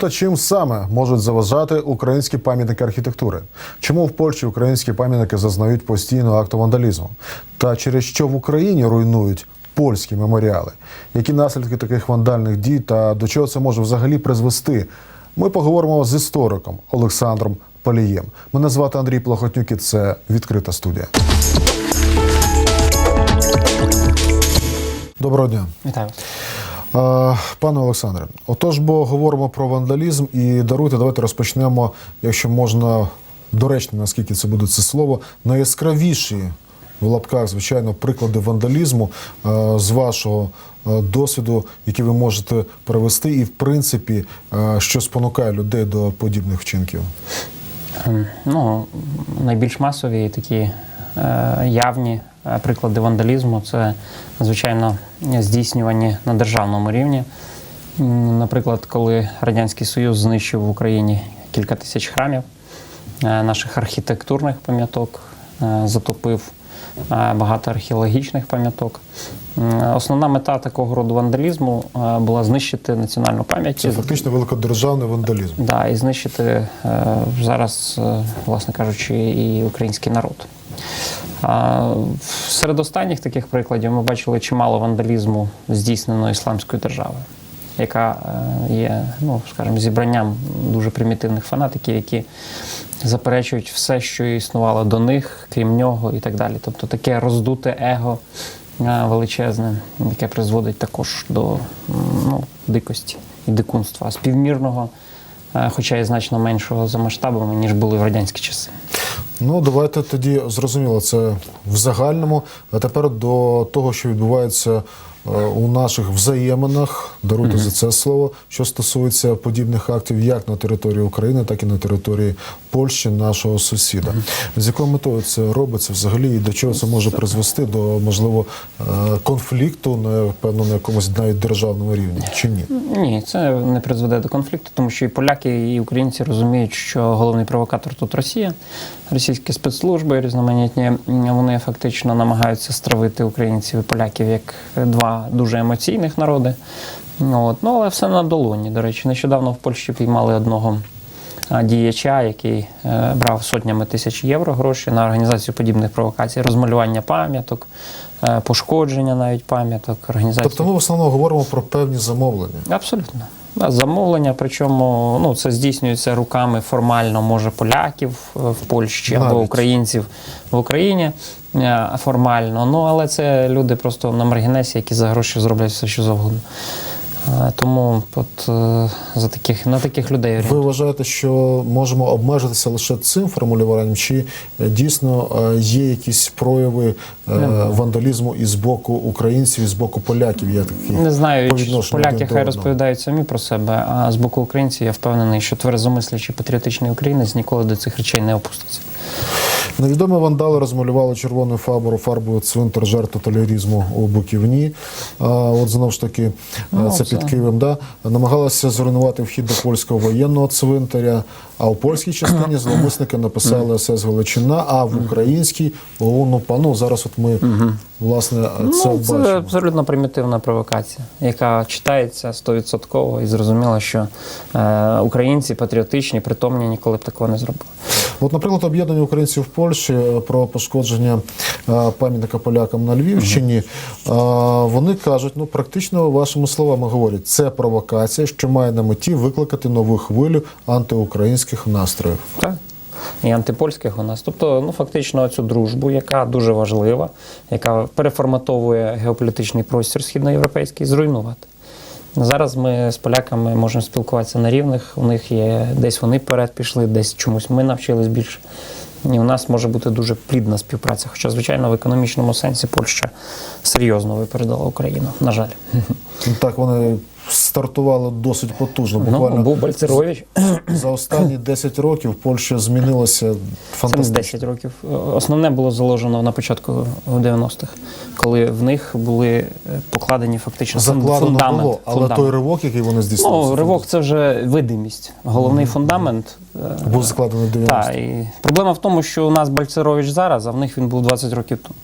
Та чим саме можуть заважати українські пам'ятники архітектури? Чому в Польщі українські пам'ятники зазнають постійного акту вандалізму? Та через що в Україні руйнують польські меморіали? Які наслідки таких вандальних дій та до чого це може взагалі призвести? Ми поговоримо з істориком Олександром Палієм. Мене звати Андрій Плохотнюк і це відкрита студія. Доброго дня. Вітаю. Пане Олександре, отож, бо говоримо про вандалізм і даруйте, давайте розпочнемо, якщо можна доречно, наскільки це буде це слово, найяскравіші в лапках, звичайно, приклади вандалізму з вашого досвіду, які ви можете привести, і в принципі, що спонукає людей до подібних вчинків. Ем, Ну, найбільш масові такі е, явні приклади вандалізму це, звичайно, здійснювані на державному рівні. Наприклад, коли Радянський Союз знищив в Україні кілька тисяч храмів, е, наших архітектурних пам'яток, е, затопив е, багато археологічних пам'яток. Основна мета такого роду вандалізму е, була знищити національну пам'ять. Це фактично великодержавний вандалізм. Да, і знищити е, зараз, е, власне кажучи, і український народ. Серед останніх таких прикладів ми бачили чимало вандалізму, здійснено ісламською державою, яка е, є, ну скажімо, зібранням дуже примітивних фанатиків, які заперечують все, що існувало до них, крім нього, і так далі. Тобто таке роздуте его е, величезне, яке призводить також до ну, дикості і дикунства, співмірного, е, хоча і значно меншого за масштабами, ніж були в радянські часи. Ну, давайте тоді зрозуміло, це в загальному. А тепер до того, що відбувається у наших взаєминах, даруйте за це слово, що стосується подібних актів як на території України, так і на території Польщі, нашого сусіда. З якою метою це робиться взагалі, і до чого це може призвести до можливо е, конфлікту на певно на якомусь навіть державному рівні, чи ні? Ні, це не призведе до конфлікту, тому що і поляки, і українці розуміють, що головний провокатор тут Росія, російські спецслужби різноманітні, вони фактично намагаються стравити українців і поляків як два дуже емоційних народи. От. Ну, але все на долоні. До речі, нещодавно в Польщі піймали одного діяча, який е, брав сотнями тисяч євро гроші на організацію подібних провокацій, розмалювання пам'яток, е, пошкодження навіть пам'яток, організацію. Тобто ми в основному говоримо про певні замовлення. Абсолютно. Да, Замовлення, причому ну, це здійснюється руками формально, може, поляків е, в Польщі або українців в Україні е, формально. Ну, але це люди просто на маргінесі, які за гроші зроблять все, що завгодно. Е, Тому от, е, за таких, на таких людей Ви вважаєте, що можемо обмежитися лише цим формулюванням, чи е, дійсно є якісь прояви е, вандалізму і з боку українців, і з боку поляків? Є такі Не знаю, по поляки хай розповідають самі про себе, а з боку українців я впевнений, що тверезомислячий патріотичний українець ніколи до цих речей не опуститься. Невідомі вандали розмалювали червоною фарбою фарбою цвинтар жертв тоталярізму у Буківні. От знову ж таки, е, Ну, це це- під Києвом. Да? Намагалися зруйнувати вхід до польського воєнного цвинтаря. А у польській частині зловмисники написали СС Галичина, а в українській ООН УПА. Ну, зараз от ми власне це ну, це бачимо. абсолютно примітивна провокація, яка читається стовідсотково і зрозуміло, що е, українці патріотичні, притомні ніколи б такого не зробили. От, наприклад, об'єднання українців в Польщі е, про пошкодження е, пам'ятника полякам на Львівщині. е, Вони кажуть, ну практично вашими словами говорять, це провокація, що має на меті викликати нову хвилю антиукраїнських настроїв. Так. І антипольських у нас. Тобто, ну фактично, цю дружбу, яка дуже важлива, яка переформатовує геополітичний простір східноєвропейський, зруйнувати. Зараз ми з поляками можемо спілкуватися на рівних. У них є десь вони вперед пішли, десь чомусь ми навчились більше. І у нас може бути дуже плідна співпраця. Хоча, звичайно, в економічному сенсі Польща серйозно випередила Україну. На жаль, Так вони стартували досить потужно. ну, був Бальцерович. за останні 10 років Польща змінилася Це не 10 років. Основне було заложено на початку 90-х, коли в них були е, покладені фактично Закладено фундамент. було, але фундамент. той ривок, який вони здійснили, ну, ривок це вже видимість. Головний фундамент. е, був закладений 90. Так, і проблема в тому, що у нас Бальцерович зараз, а в них він був 20 років тому.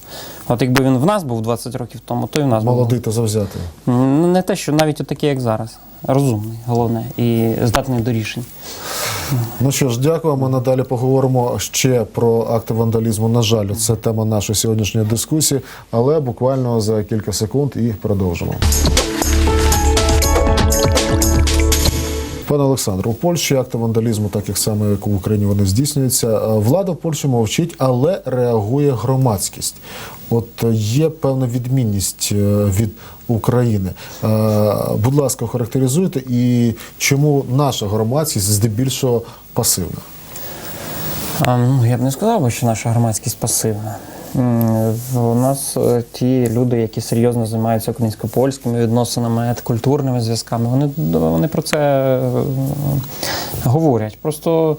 От якби він в нас був 20 років тому, то і в нас був. Молодий та завзятий. Ну, Не те, що навіть отакий, як зараз. розумний, головне, і здатний до рішень. Ну що ж, дякую. Ми надалі поговоримо ще про акти вандалізму. На жаль, це тема нашої сьогоднішньої дискусії, але буквально за кілька секунд і продовжимо. Пане Олександре, у Польщі акти вандалізму, так як саме як в Україні вони здійснюються. Е, Влада в Польщі мовчить, але реагує громадськість. От є певна відмінність е, від України. Е, Будь ласка, охарактеризуйте і чому наша громадськість здебільшого пасивна? Ну, я б не сказав, що наша громадськість пасивна. У нас е, ті люди, які серйозно займаються українсько-польськими відносинами, культурними зв'язками, вони, вони про це е, говорять. Просто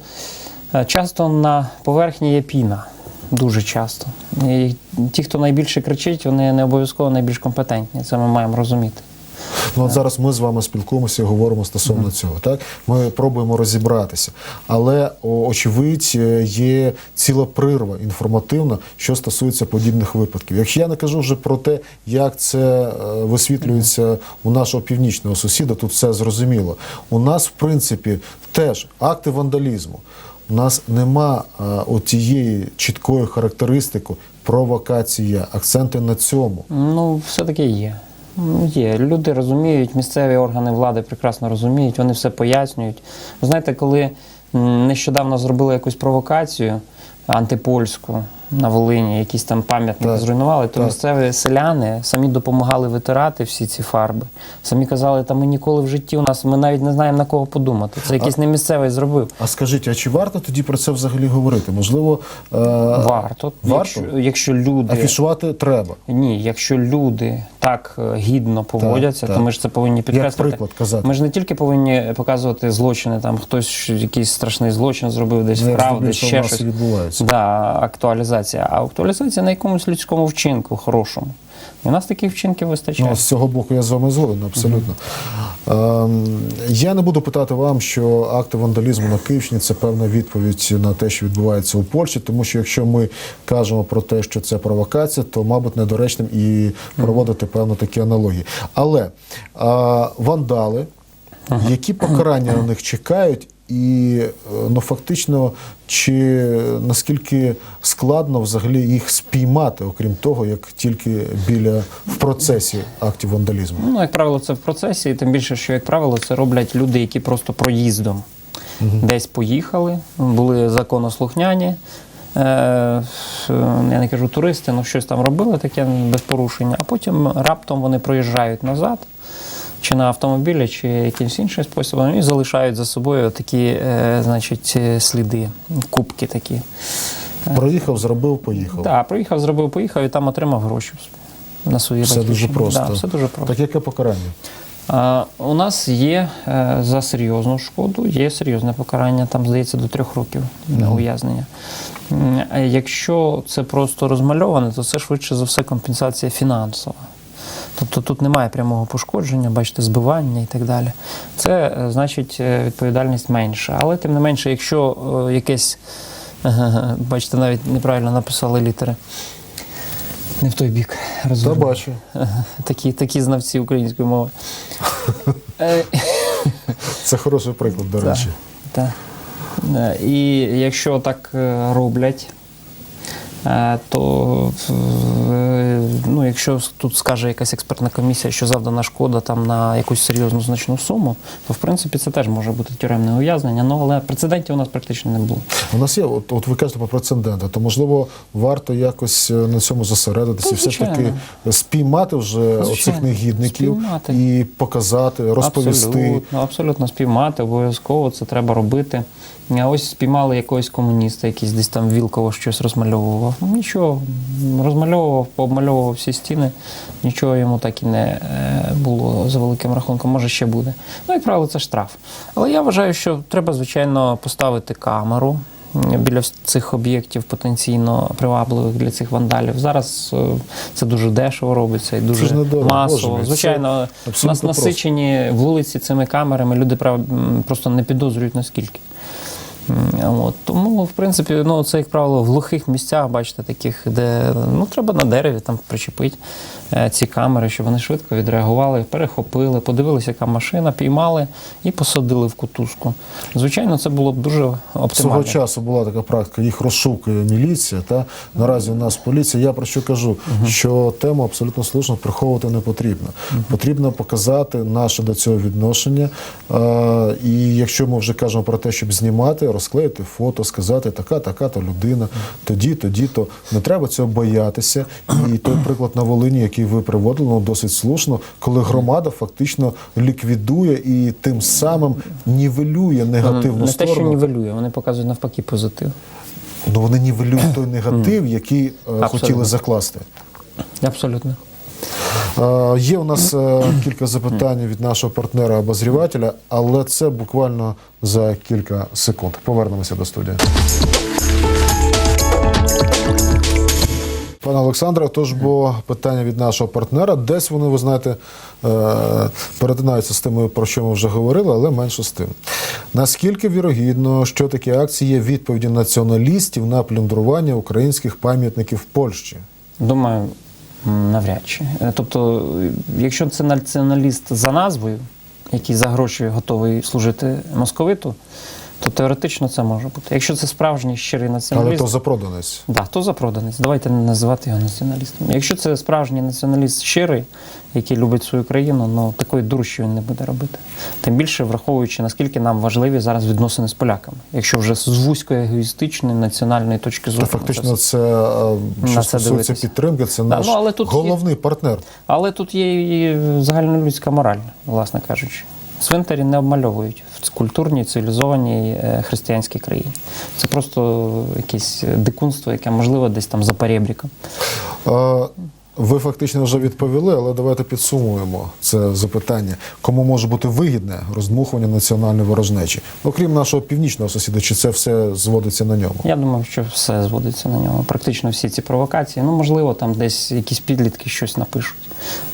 е, часто на поверхні є піна. Дуже часто. І ті, хто найбільше кричить, вони не обов'язково найбільш компетентні. Це ми маємо розуміти. Ну, от зараз ми з вами спілкуємося і говоримо стосовно цього. Так ми пробуємо розібратися, але очевидь е, є ціла прирва інформативна, що стосується подібних випадків. Якщо я не кажу вже про те, як це е, висвітлюється у нашого північного сусіда, тут все зрозуміло. У нас, в принципі, теж акти вандалізму. У нас нема е, отієї чіткої характеристики, провокація, акценти на цьому. Ну, все-таки є. Ну, Є. Люди розуміють, місцеві органи влади прекрасно розуміють, вони все пояснюють. Ви знаєте, коли нещодавно зробили якусь провокацію антипольську на Волині, якісь там пам'ятники Так. зруйнували, то Так. місцеві селяни самі допомагали витирати всі ці фарби. Самі казали, та ми ніколи в житті у нас, ми навіть не знаємо на кого подумати. Це якийсь не місцевий зробив. А скажіть, а чи варто тоді про це взагалі говорити? Можливо, е, Варто. варто? Якщо, якщо люди. афішувати треба. Ні, якщо люди так е, гідно поводяться, так. то ми ж це повинні підкреслити. приклад казати. Ми ж не тільки повинні показувати злочини, там хтось якийсь страшний злочин зробив, десь як здебільшого ще щось. відбувається. Да, актуалізація. А актуалізація на якомусь людському вчинку хорошому. І у нас таких вчинків вистачає. Ну, з цього боку я з вами згоден, абсолютно. Ем, я не буду питати вам, що акти вандалізму на Київщині це певна відповідь на те, що відбувається у Польщі, тому що якщо ми кажемо про те, що це провокація, то, мабуть, недоречним і проводити певно такі аналогії. Але а, вандали, які покарання на них чекають, і е, ну фактично, чи наскільки складно взагалі їх спіймати, окрім того, як тільки біля в процесі актів вандалізму? Ну, як правило, це в процесі, і тим більше, що, як правило, це роблять люди, які просто проїздом десь поїхали, були законослухняні. Е, я не кажу туристи, ну щось там робили таке без порушення, а потім раптом вони проїжджають назад, чи на автомобілі, чи якимось іншим способом, і залишають за собою такі, е, значить, е, сліди, кубки такі. Проїхав, зробив, поїхав. Так, проїхав, зробив, поїхав і там отримав гроші на свої Все дуже просто. Да, все дуже просто. Так яке покарання? А, У нас є е, за серйозну шкоду, є серйозне покарання, там здається до трьох років ув'язнення. М, а Якщо це просто розмальоване, то це швидше за все компенсація фінансова. Тобто тут немає прямого пошкодження, бачите, збивання і так далі. Це е, значить е, відповідальність менша. Але тим не менше, якщо е, якесь, бачите, навіть неправильно написали літери. Не в той бік. Та бачу. Такі, такі знавці української мови. Це хороший приклад, до речі. Так. І якщо так роблять, то е, ну, якщо тут скаже якась експертна комісія, що завдана шкода там на якусь серйозну значну суму, то в принципі це теж може бути тюремне ув'язнення. Ну але прецедентів у нас практично не було. У нас є, от, от ви кажете про прецеденти, то можливо варто якось е, на цьому зосередитися і все ж таки спіймати вже Звичайно. негідників Спіймати. і показати, розповісти. Абсолютно, абсолютно спіймати, обов'язково це треба робити. А ось спіймали якогось комуніста, якийсь десь там Вілково щось розмальовував. Ну, Нічого, розмальовував, пообмальовував всі стіни, нічого йому так і не е, було за великим рахунком, може ще буде. Ну, як правило, це штраф. Але я вважаю, що треба, звичайно, поставити камеру. Біля цих об'єктів потенційно привабливих для цих вандалів. Зараз е, це дуже дешево робиться і дуже масово. Боже Звичайно, у нас насичені вулиці цими камерами, люди просто не підозрюють наскільки. От. Тому, в принципі, ну, це, як правило, в глухих місцях, бачите, таких, де ну, треба на дереві там причепити ці камери, щоб вони швидко відреагували, перехопили, подивилися, яка машина, піймали і посадили в кутузку. Звичайно, це було б дуже Свого оптимально. часу була така практика, їх розшукує міліція. Та наразі у нас поліція. Я про що кажу? Що тему абсолютно слушно приховувати не потрібно. Потрібно показати наше до цього відношення. Е, і якщо ми вже кажемо про те, щоб знімати, розклеїти фото, сказати, така, така то людина, тоді, тоді, то не треба цього боятися. І той приклад на Волині, який ви приводили, ну досить слушно, коли громада фактично ліквідує і тим самим нівелює негативну Не те, що нівелює, вони показують навпаки позитив. Ну вони нівелюють той негатив, який е, Абсолютно. хотіли закласти. Абсолютно. Е, Є у нас е, кілька запитань від нашого партнера обозрівателя, але це буквально за кілька секунд. Повернемося до студії. Пане Олександре, тож бо питання від нашого партнера. Десь вони, ви знаєте, е, перетинаються з тим, про що ми вже говорили, але менше з тим. Наскільки вірогідно, що такі акції є відповіді націоналістів на плюндрування українських пам'ятників в Польщі? Думаю, навряд чи. Е, Тобто, якщо це націоналіст за назвою, який за гроші готовий служити московиту, то теоретично це може бути. Якщо це справжній щирий націоналіст, Але то запроданець. Да, то запроданець. Давайте не називати його націоналістом. Якщо це справжній націоналіст щирий, який любить свою країну, ну такої дурощі він не буде робити. Тим більше враховуючи, наскільки нам важливі зараз відносини з поляками. Якщо вже з вузької егоїстичної національної точки Та зору. фактично, це це що На це стосується дивитися. підтримки, це Да, наш ну, але тут є- головний партнер. Але тут є і загальнолюдська мораль, власне кажучи. Цвинтарі не обмальовують в культурній, цивілізованій е, християнській країні. Це просто якесь дикунство, яке можливо десь там за перебріком. Ви фактично вже відповіли, але давайте підсумуємо це запитання. Кому може бути вигідне роздмухування національної ворожнечі, окрім нашого північного сусіда, чи це все зводиться на ньому? Я думаю, що все зводиться на ньому. Практично всі ці провокації. Ну, можливо, там десь якісь підлітки щось напишуть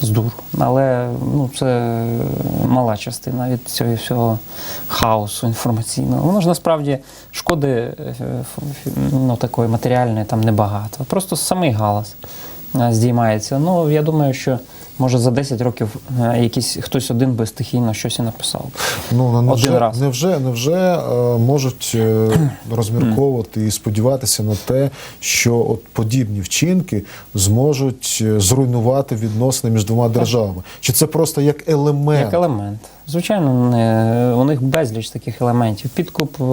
з дуру. Але ну, це мала частина від цього всього хаосу інформаційного. Воно ж насправді шкоди е, ну, такої матеріальної там небагато. Просто самий галас здіймається. Ну, я думаю, що може за 10 років е, якийсь хтось один би стихійно щось і написав. Ну Один невже, раз. невже, невже е, можуть е, розмірковувати і сподіватися на те, що от подібні вчинки зможуть е, зруйнувати відносини між двома державами? Чи це просто як елемент? Як елемент. Звичайно, не, у них безліч таких елементів. Підкуп е,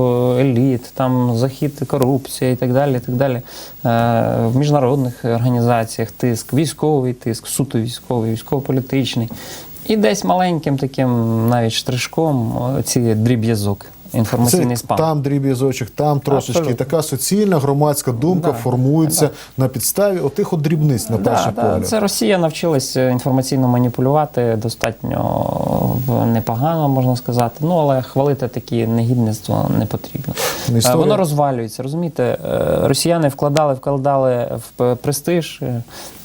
еліт, там захід, корупція і так далі. І так далі. Е, в міжнародних організаціях тиск, військовий тиск, суто військовий, військово-політичний. І десь маленьким таким навіть штришком ці дріб'язок, інформаційний Це спам. там дріб'язочок, там трошечки. Абсолютно. Така суцільна громадська думка Да, формується на підставі отих от дрібниць на перший Да, да, погляд. це Росія навчилась е, інформаційно маніпулювати достатньо непогано, можна сказати. Ну але хвалити такі негідництво не потрібно. Ну, Е, історія- Воно розвалюється. Розумієте, Е, росіяни вкладали, вкладали в престиж.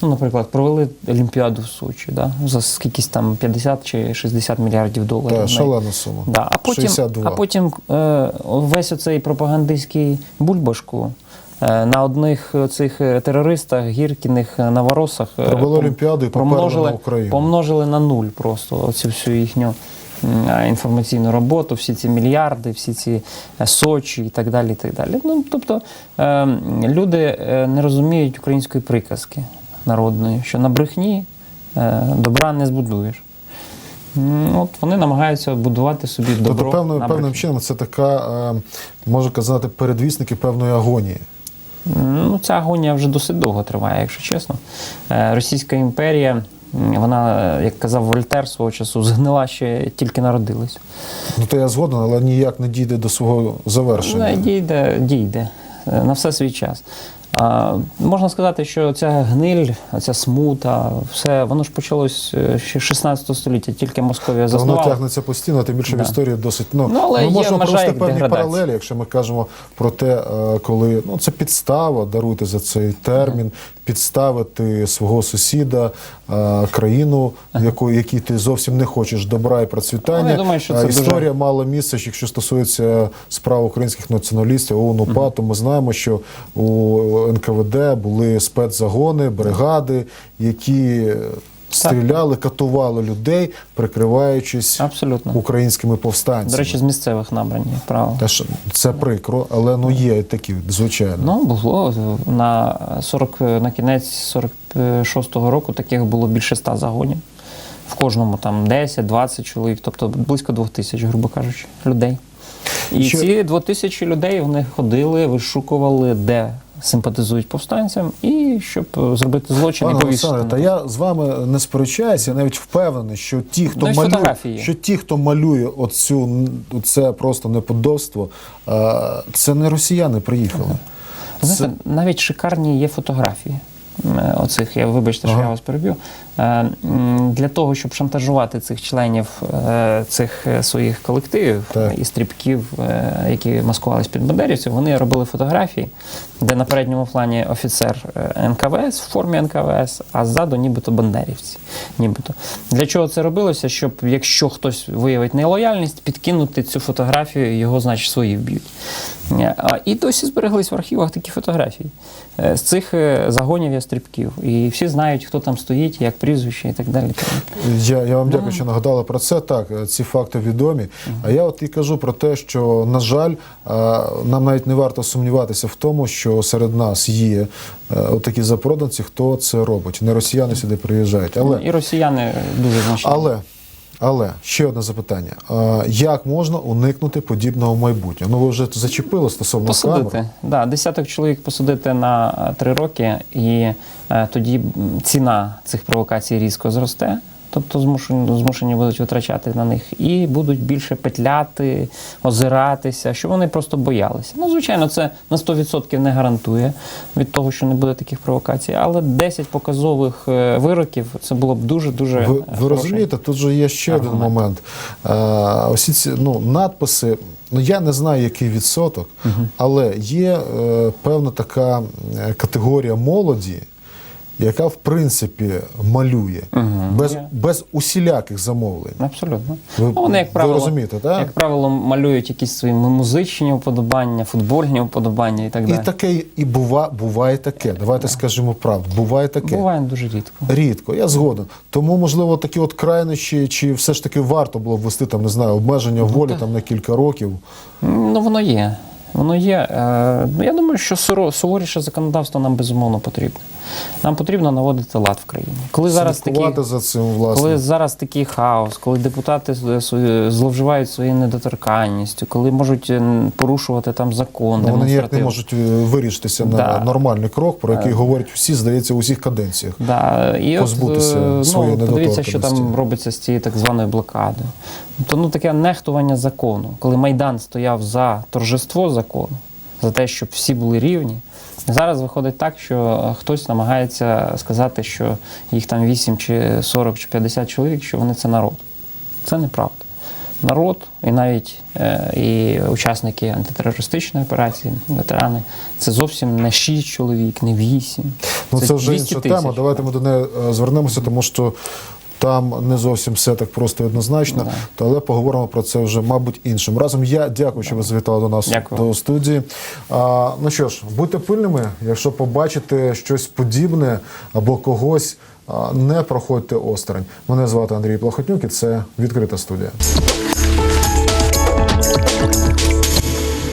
Ну, наприклад, провели Олімпіаду в Сочі, да? за скількись там 50 чи 60 мільярдів доларів. На- шалена сума. Да. А потім, 62. а потім весь оцей пропагандистський бульбашку е, на одних цих е, терористах, гіркіних е, новоросах е, Провели Олімпіаду і помножили, на Україну. помножили на нуль просто оцю всю їхню е, інформаційну роботу, всі ці мільярди, всі ці е, Сочі і так далі. І так далі. Ну, тобто е, люди е, не розуміють української приказки народної, що на брехні е, добра не збудуєш. М, От вони намагаються будувати собі добро. Тобто, певним, на певним чином, це така, е, можна казати, передвісники певної агонії. Ну, ця агонія вже досить довго триває, якщо чесно. Е, Російська імперія, вона, як казав Вольтер свого часу, згнила ще тільки народилась. Ну то я згоден, але ніяк не дійде до свого завершення. Ну, дійде, дійде. Е, На все свій час. Можна сказати, що ця гниль, ця смута, все воно ж почалось е, ще 16 століття, тільки Московія заснувала. Воно тягнеться постійно, тим більше в Да. історії досить. Ну, Ну, але ми є можемо провести певні деградація. паралелі, якщо ми кажемо про те, е, коли ну це підстава, даруйте за цей термін, підставити свого сусіда, країну, яку якій ти зовсім не хочеш добра і процвітання. Ну, я думаю, що це історія дуже- мала місце, якщо стосується справ українських націоналістів ОУН УПА, то ми знаємо, що у НКВД були спецзагони, бригади, які стріляли, катували людей, прикриваючись Абсолютно. українськими повстанцями. До речі, з місцевих набрані право. Теж це прикро, але ну є і такі, звичайно. Ну, було на 40, на кінець 46-го року таких було більше 100 загонів. В кожному там 10-20 чоловік, тобто близько 2 тисяч, грубо кажучи, людей. І Що- ці 2 тисячі людей вони ходили, вишукували, де симпатизують повстанцям, і щоб е, зробити злочин Пане і повісити. Та я з вами не сперечаюся, я навіть впевнений, що ті, хто Ну, малює, фотографії є. що ті, хто малює оцю це просто неподобство, е, це не росіяни приїхали. Знаєте, навіть шикарні є фотографії. е, Оцих, я вибачте, що я вас переб'ю. Е, Для того, щоб шантажувати цих членів е, цих е, своїх колективів Так. і стрібків, які маскувались під бандерівців, вони робили фотографії, де на передньому плані офіцер НКВС в формі НКВС, а ззаду нібито бандерівці. Нібито. Для чого це робилося? Щоб якщо хтось виявить нелояльність, підкинути цю фотографію, його, значить, свої вб'ють. І досі збереглись в архівах такі фотографії з цих загонів ястрібків. І всі знають, хто там стоїть, як прізвище і так далі. Я, я вам дякую, що нагадали про це. Так, е, ці факти відомі. А я от і кажу про те, що, на жаль, е, нам навіть не варто сумніватися в тому, що серед нас є е, отакі запроданці, хто це робить. Не росіяни сюди приїжджають. Але І росіяни дуже значні. Але, але ще одне запитання: як можна уникнути подібного майбутнього? Ну ви вже зачепили стосовно Посадити. камер. Да, десяток чоловік посадити на е, три роки, і е, тоді ціна цих провокацій різко зросте. Тобто змушені, змушені будуть витрачати на них і будуть більше петляти, озиратися, що вони просто боялися. Ну, звичайно, це на 100% не гарантує від того, що не буде таких провокацій, але 10 показових е, вироків це було б дуже дуже Ви, ви розумієте, тут же є ще один момент. Е, ось ці ну, надписи. Ну я не знаю, який відсоток, але є е, певна така е, категорія молоді, яка в принципі малює без, Є. без усіляких замовлень. Абсолютно. Ви- ну, вони, як ви правило, розумієте, так? як правило, малюють якісь свої музичні уподобання, футбольні уподобання і так далі. І таке, і бува, буває таке. Давайте скажемо правду. Буває таке. Буває дуже рідко. Рідко, я згоден. Тому, можливо, такі от крайнощі, чи все ж таки варто було ввести там, не знаю, обмеження волі там на кілька років. Ну, воно є. Воно є. Е, ну, Я думаю, що суворіше законодавство нам безумовно потрібно. Нам потрібно наводити лад в країні. Коли зараз Слідкувати за цим, власне. коли зараз такий хаос, коли депутати зловживають своєю недоторканністю, коли можуть е, порушувати там закон, Ну, вони ніяк не можуть е, вирішитися на нормальний крок, про який говорять всі, здається, у всіх каденціях. Да, і позбутися от, е, своєї ну, подивіться, що там робиться з цією так званою блокадою. Тобто, ну таке нехтування закону, коли Майдан стояв за торжество закону, за те, щоб всі були рівні. Зараз виходить так, що е, хтось намагається сказати, що їх там 8 чи 40 чи 50 чоловік, що вони це народ. Це неправда. Народ і навіть е, і учасники антитерористичної операції, ветерани, це зовсім не 6 чоловік, не 8. Ну це, вже інша тема. Давайте ми до неї е, звернемося, тому що там не зовсім все так просто і однозначно. Та але поговоримо про це вже, мабуть, іншим разом. Я дякую, що ви завітали до нас Дякую. до студії. А, ну що ж, будьте пильними, якщо побачите щось подібне або когось. а, Не проходьте осторонь. Мене звати Андрій Плохотнюк і це відкрита студія.